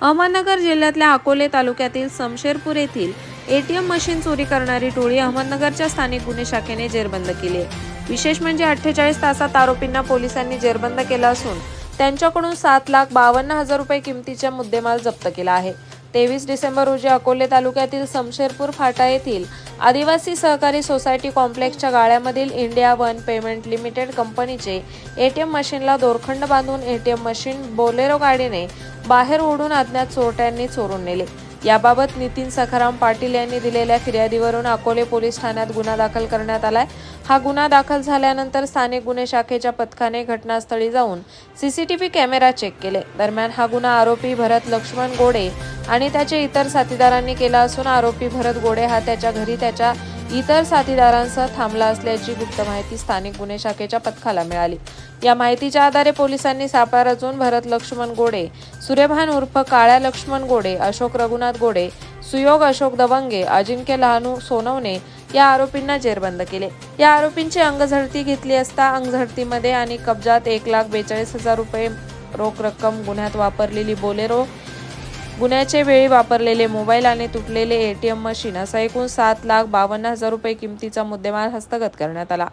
अहमदनगर जिल्ह्यातल्या अकोले तालुक्यातील समशेरपूर येथील एटीएम मशीन चोरी करणारी टोळी अहमदनगरच्या स्थानिक गुन्हे शाखेने जेरबंद केली. आहे विशेष म्हणजे अठ्ठेचाळीस तासात आरोपींना पोलिसांनी जेरबंद केला असून त्यांच्याकडून सात लाख बावन्न हजार रुपये किमतीचा मुद्देमाल जप्त केला आहे. तेवीस डिसेंबर रोजी अकोले तालुक्यातील समशेरपूर फाटा येथील आदिवासी सहकारी सोसायटी कॉम्प्लेक्सच्या गाळ्यामधील इंडिया वन पेमेंट लिमिटेड कंपनीचे एटीएम मशीनला दोरखंड बांधून एटीएम मशीन बोलेरो गाडीने बाहेर ओढून अज्ञात चोरट्यांनी चोरून नेले. याबाबत नितीन सखाराम पाटील यांनी दिलेल्या फिर्यादीवरून अकोले पोलीस ठाण्यात गुन्हा दाखल करण्यात आलाय. हा गुन्हा दाखल झाल्यानंतर स्थानिक गुन्हे शाखेच्या पथकाने घटनास्थळी जाऊन सीसीटीव्ही कॅमेरा चेक केले. दरम्यान हा गुन्हा आरोपी भरत लक्ष्मण गोडे आणि त्याचे इतर साथीदारांनी केला असून आरोपी भरत गोडे हा त्याच्या घरी त्याच्या इतर साथीदारांसह थांबला असल्याची गुप्त माहिती स्थानिक गुन्हे शाखेच्या पथकाला मिळाली. या माहितीच्या आधारे पोलिसांनी सापळा रचून भरत लक्ष्मण गोडे सूर्यभान उर्फ काळ्या लक्ष्मण गोडे अशोक रघुनाथ गोडे सुयोग अशोक दवंगे अजिंक्य लहानू सोनवणे या आरोपींना जेरबंद केले. या आरोपींची अंगझडती घेतली असता अंगझडतीमध्ये आणि कब्जात एक लाख बेचाळीस हजार रुपये रोख रक्कम गुन्ह्यात वापरलेली बोलेरो गुन्ह्याच्या वेळी वापरलेले मोबाईल आणि तुटलेले एटीएम मशीन असा एकूण सात लाख बावन्न हजार रुपये किमतीचा मुद्देमाल हस्तगत करण्यात आला.